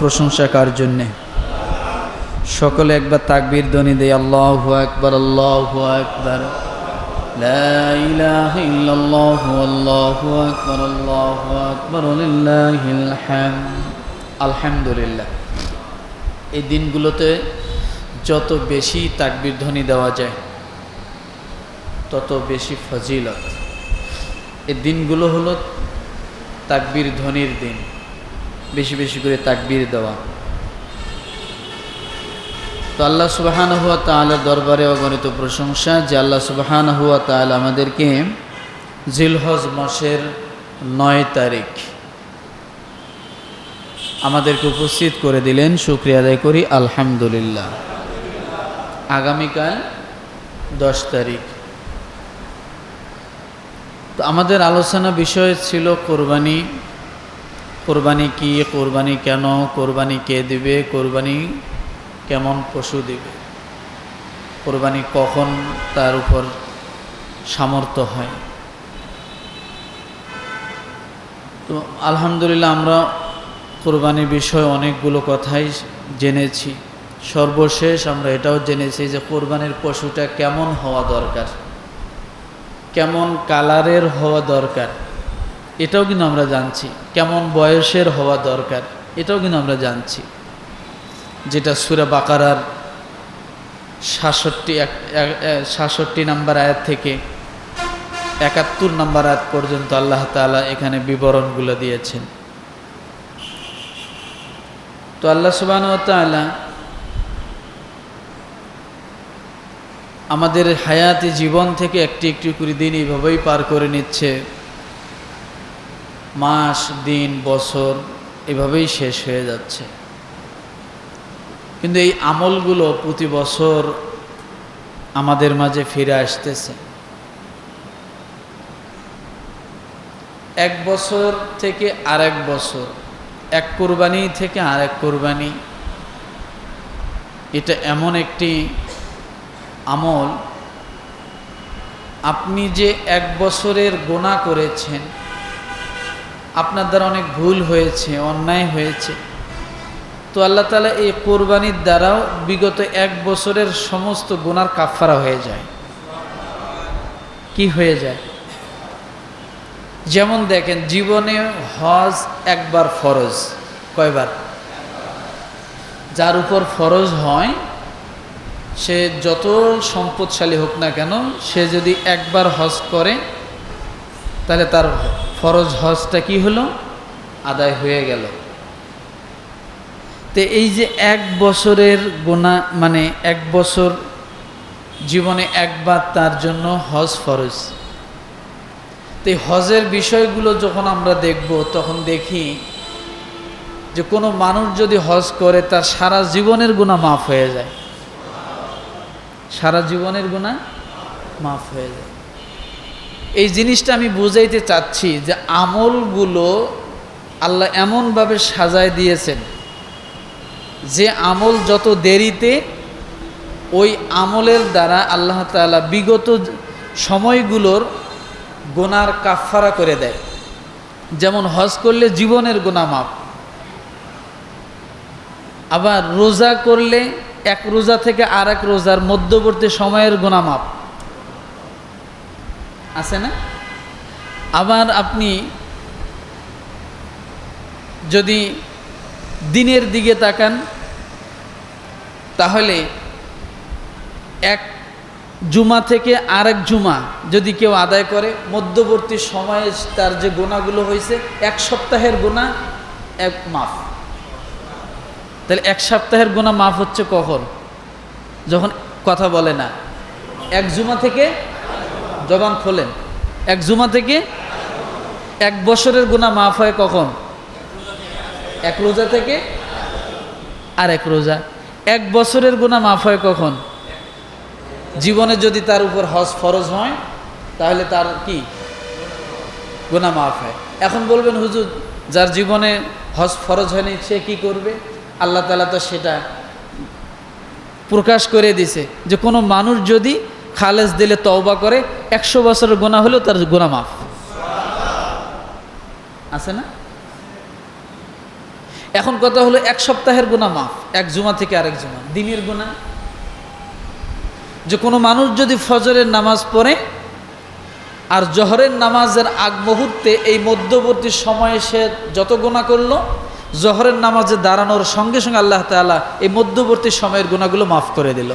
প্রশংসা কার জন্যে? সকলে একবার তাকবির ধ্বনি দেয়, আল্লাহু একবার আল্লাহ একবার আলহামদুলিল্লাহ। এই দিনগুলোতে যত বেশি তাকবীর ধ্বনি দেওয়া যায়, তত বেশি ফজিলত। এই দিনগুলো হলো তাকবির ধ্বনির দিন। বেশি বেশি করে তাকবীর দেওয়া। তো আল্লাহ সুবাহান হুয়া তালার দরবারে অগণিত প্রশংসা যে আল্লাহ সুবাহান হুয়া তাল আমাদেরকে জিলহজ মাসের নয় তারিখ আমাদেরকে উপস্থিত করে দিলেন। শুক্রিয়া আদায় করি। আলহামদুলিল্লাহ। আগামীকাল দশ তারিখ। তো আমাদের আলোচনা বিষয় ছিল কোরবানি কোরবানি কি, কোরবানি কেন, কোরবানি কে দিবে, কোরবানি কেমন পশু দিবে? কোরবানি কখন তার উপর সামর্থ্য হয়? তো আলহামদুলিল্লাহ আমরা কোরবানির বিষয়ে অনেকগুলো কথাই জেনেছি। সর্বশেষ আমরা এটাও জেনেছি যে কোরবানির পশুটা কেমন হওয়া দরকার? কেমন কালারের হওয়া দরকার? এটাও কিন্তু আমরা জানছি। কেমন বয়সের হওয়া দরকার, এটাও কিন্তু আমরা জানছি। যেটা সুরা বাকারার সাতষট্টি সাতষট্টি নাম্বার আয়াত থেকে একাত্তর নাম্বার আয়াত পর্যন্ত আল্লাহ তালা এখানে বিবরণগুলো দিয়েছেন। তো আল্লাহ তালা আমাদের হায়াতি জীবন থেকে একটি একটি করে দিন এইভাবেই পার করে নিচ্ছে। মাস, দিন, বছর এভাবেই শেষ হয়ে যাচ্ছে। কিন্তু এই আমলগুলো প্রতি বছর আমাদের মাঝে ফিরে আসতেছে। এক বছর থেকে আরেক বছর, এক কোরবানি থেকে আরেক কোরবানি, এটা এমন একটি আমল। আপনি যে এক বছরের গোনা করেছেন আপনার দ্বারা অনেক ভুল হয়েছে, অন্যায় হয়েছে। তো আল্লাহ তালা এই কোরবানির দ্বারাও বিগত এক বছরের সমস্ত গুনার কাফারা হয়ে যায়। কি হয়ে যায়? যেমন দেখেন, জীবনে হজ একবার ফরজ। কয়বার? যার উপর ফরজ হয়, সে যত সম্পদশালী হোক না কেন, সে যদি একবার হজ করে, তাহলে তার ফরজ হজটা কি হলো? আদায় হয়ে গেল। তো এই যে এক বছরের গোনা মানে এক বছর জীবনে একবার তার জন্য হজ ফরজ। তো এই হজের বিষয়গুলো যখন আমরা দেখব, তখন দেখি যে কোনো মানুষ যদি হজ করে, তার সারা জীবনের গুণা মাফ হয়ে যায়। সারা জীবনের গুণা মাফ হয়ে যায়। এই জিনিসটা আমি বুঝাইতে চাচ্ছি যে আমলগুলো আল্লাহ এমনভাবে সাজায় দিয়েছেন। যে আমল যত দেরিতে, ওই আমলের দ্বারা আল্লাহ তালা বিগত সময়গুলোর গোনার কাফারা করে দেয়। যেমন হজ করলে জীবনের গোনা মাপ আবার রোজা করলে এক রোজা থেকে আর এক রোজার মধ্যবর্তী সময়ের গোনা মাপ আছে না? আবার আপনি যদি দিনের দিকে তাকান, তাহলে এক জুমা থেকে আরেক জুমা যদি কেউ আদায় করে, মধ্যবর্তী সময়ে তার যে গোনাগুলো হয়েছে, এক সপ্তাহের গোনা, এক মাফ। তাহলে এক সপ্তাহের গোনা মাফ হচ্ছে কখন যখন কথা বলে না। এক জুমা থেকে জবান খোলেন। এক জুমা থেকে এক বছরের গোনা মাফ হয় কখন? এক রোজা থেকে আর এক রোজা। এক বছরের গুণা মাফ হয় কখন? জীবনে যদি তার উপর হজ ফরজ হয়, তাহলে তার কি? গুণা মাফ হয়। এখন বলবেন, হুজুর, যার জীবনে হজ ফরজ হয়নি, সে কি করবে? আল্লাহ তালা তো সেটা প্রকাশ করে দিছে যে কোনো মানুষ যদি খালেজ দিলে তওবা করে, একশো বছরের গোনা হলেও তার গোনা মাফ। আছে না? এখন কথা হলো এক সপ্তাহের গুণা মাফ, এক জুমা থেকে আরেক জুমা। দিনের গুণা যে কোনো মানুষ যদি ফজরের নামাজ পড়ে, আর জহরের নামাজের আগ মুহূর্তে এই মধ্যবর্তী সময়ে সে যত গোনা করল, জহরের নামাজে দাঁড়ানোর সঙ্গে সঙ্গে আল্লাহ তাআলা এই মধ্যবর্তী সময়ের গোনাগুলো মাফ করে দিল।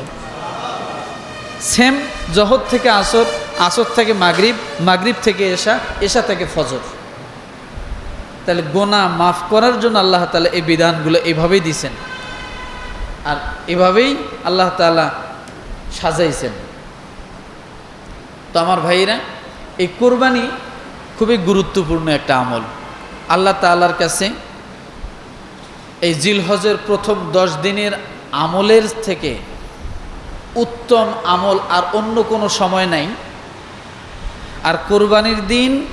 সেম জহর থেকে আসর আসর থেকে মাগরিব মাগরিব থেকে এশা এশা থেকে ফজর। তাহলে গোনা মাফ করার জন্য আল্লাহ তাআলা এই বিধানগুলো এভাবেই দিছেন। আর এভাবেই আল্লাহ তাআলা সাজাইছেন। তো আমার ভাইরা এই কোরবানি খুবই গুরুত্বপূর্ণ একটা আমল। আল্লাহ তাআলার কাছে এই জিলহজের প্রথম দশ দিনের আমলের থেকে উত্তম আমল আর অন্য কোনো সময় নাই। আর কোরবানির দিন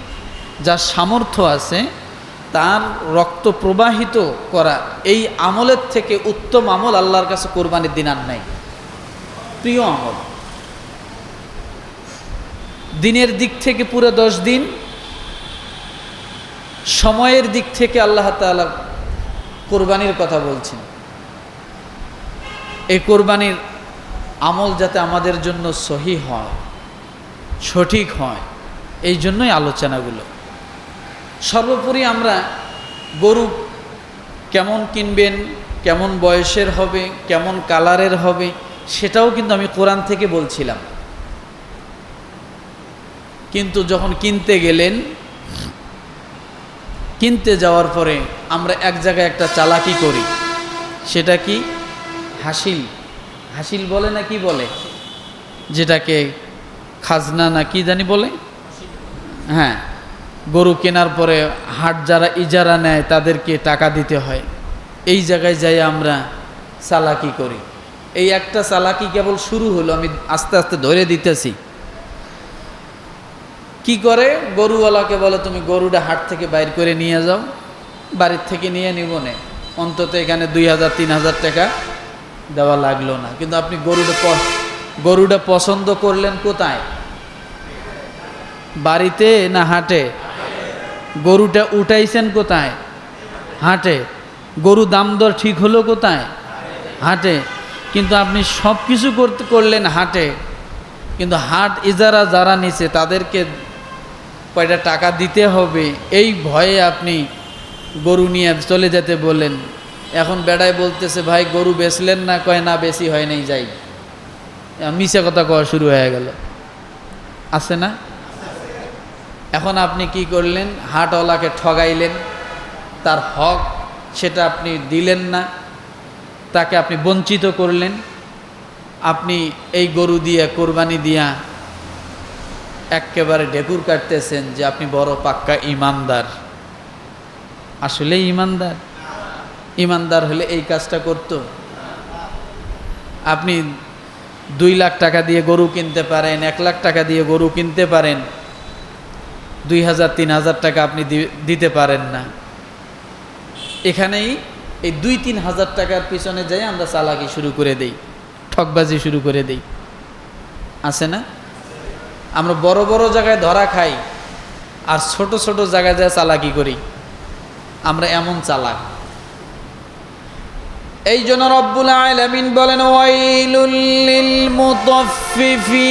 যা সামর্থ্য আছে, তার রক্ত প্রবাহিত করা, এই আমলের থেকে উত্তম আমল আল্লাহর কাছে কোরবানির দিন আর নাই। প্রিয় আমল। দিনের দিক থেকে পুরো দশ দিন, সময়ের দিক থেকে আল্লাহ তাআলা কোরবানির কথা বলছেন। এই কোরবানির আমল যাতে আমাদের জন্য সহি হয়, সঠিক হয়, এই জন্যই আলোচনাগুলো। সর্বোপরি আমরা গরু কেমন কিনবেন, কেমন বয়সের হবে, কেমন কালারের হবে, সেটাও কিন্তু আমি কোরআন থেকে বলছিলাম। কিন্তু যখন কিনতে গেলেন, কিনতে যাওয়ার পরে আমরা এক জায়গায় একটা চালাকি করি, সেটা কি? হাসিল। হাসিল বলে না কি বলে? যেটাকে খাজনা না কি জানি বলে? হ্যাঁ গরু কেনার পরে হাট যারা ইজারা নেয় তাদেরকে টাকা দিতে হয়। এই জায়গায় যাই আমরা চালাকি করি। এই একটা চালাকি কেবল শুরু হলো, আমি আস্তে আস্তে ধরে দিতেছি। কি করে? গরুওয়ালাকে বলে, তুমি গরুটা হাট থেকে বাইর করে নিয়ে যাও, বাড়ির থেকে নিয়ে নিব নে। অন্তত এখানে দুই হাজার, তিন হাজার টাকা দেওয়া লাগল না। কিন্তু আপনি গরুটা গরুটা পছন্দ করলেন কোথায়? বাড়িতে না হাটে? গরুটা উঠাইছেন কোথায়? হাটে। গরু দাম দর ঠিক হলো কোথায়? হাটে। কিন্তু আপনি সব কিছু করতে, করলেন হাটে। কিন্তু হাট ইজারা যারা নিছে, তাদেরকে কয়টা টাকা দিতে হবে? এই ভয়ে আপনি গরু নিয়ে চলে যেতে বললেন। এখন বেড়ায় বলতেছে, ভাই, গরু বেচলেন না? কয়, না, বেশি হয় নাই, যাই। মিশে কথা কওয়া শুরু হয়ে গেল। আছে না? এখন আপনি কি করলেন? হাটওয়ালাকে ঠগাইলেন। তার হক সেটা আপনি দিলেন না। তাকে আপনি বঞ্চিত করলেন। আপনি এই গরু দিয়ে, কোরবানি দিয়া একেবারে ঢেকুর কাটতেছেন যে আপনি বড় পাক্কা ইমানদার। আসলে ইমানদার। ইমানদার হলে এই কাজটা করত। আপনি দুই লাখ টাকা দিয়ে গরু কিনতে পারেন, এক লাখ টাকা দিয়ে গরু কিনতে পারেন, দুই হাজার, তিন হাজার টাকা আপনি দিতে পারেন না। এখানেই এই দুই, তিন হাজার টাকার পিছনে যাই আমরা চালাকি শুরু করে দেই, ঠকবাজি শুরু করে দেই। আছে না? আমরা বড় বড় জায়গায় ধরা খাই, আর ছোট ছোট জায়গায় যায় চালাকি করি, আমরা এমন চালাক। এই জন্য রব্বুল আলামিন বলেন, ওয়াইলুল লিল মুতাফফিফিন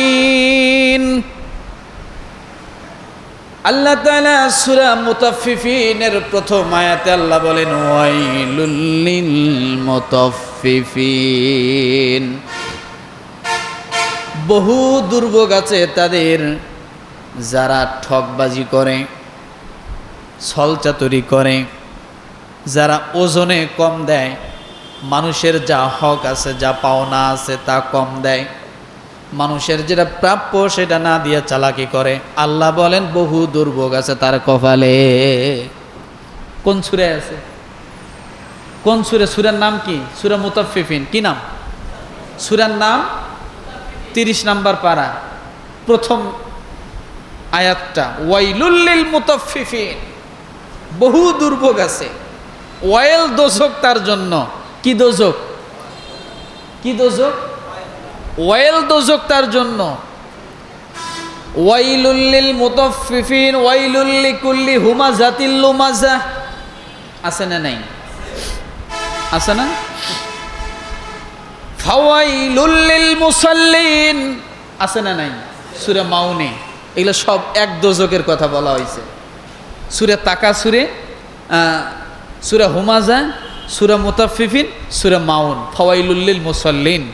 আল্লাহ তাআলা সূরা মুতাফফিফিনের প্রথম আয়াতে আল্লাহ বলেন, ওয়াইলুল লিল মুতাফফিফিন বহু দুর্ভোগ আছে তাদের, যারা ঠকবাজি করে, ছলচাতুরি করে, যারা ওজনে কম দেয়। মানুষের যা হক আছে, যা পাওনা আছে, তা কম দেয়। মানুষের যেটা প্রাপ্য সেটা না দিয়ে চালাকি করে। আল্লাহ বলেন, বহু দুর্ভোগ আছে তার কপালে। কোন সুরে আছে? কোন সুরে? সুরের নাম কি? সুরে মুতাফিফিন কি নাম? সুরের নাম তিরিশ নাম্বার পাড়া প্রথম আয়াতটা ওয়াইলুল্লিল মুতাফিফিন বহু দুর্ভোগ আছে। ওয়েল দোষক তার জন্য। কি দোষক কি দোষক ওয়েল দোষক তার জন্য। ওয়াইলুল্লিল মুতাফিফিন ওয়াইলুল্লি কুল্লি হুমাজাতিল লুমাজা। আছে না নাই? আছে না? ফাওয়াইলুল মুসাল্লিন। আছে না নাই? সুরে মাউনে। এগুলো সব এক দোজকের কথা বলা হয়েছে। সুরে তাকা সুরে সুরে হুমাজা সুরে মোতাফিফিন সুরা মাউন। ফওয়াইলুল্লিল মুসল্লিন।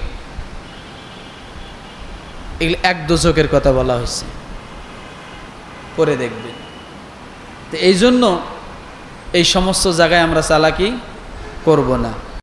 এগুলো এক দোজকের কথা বলা হয়েছে। পরে দেখবেন। তো এই জন্য এই সমস্ত জায়গায় আমরা চালাকি করব না।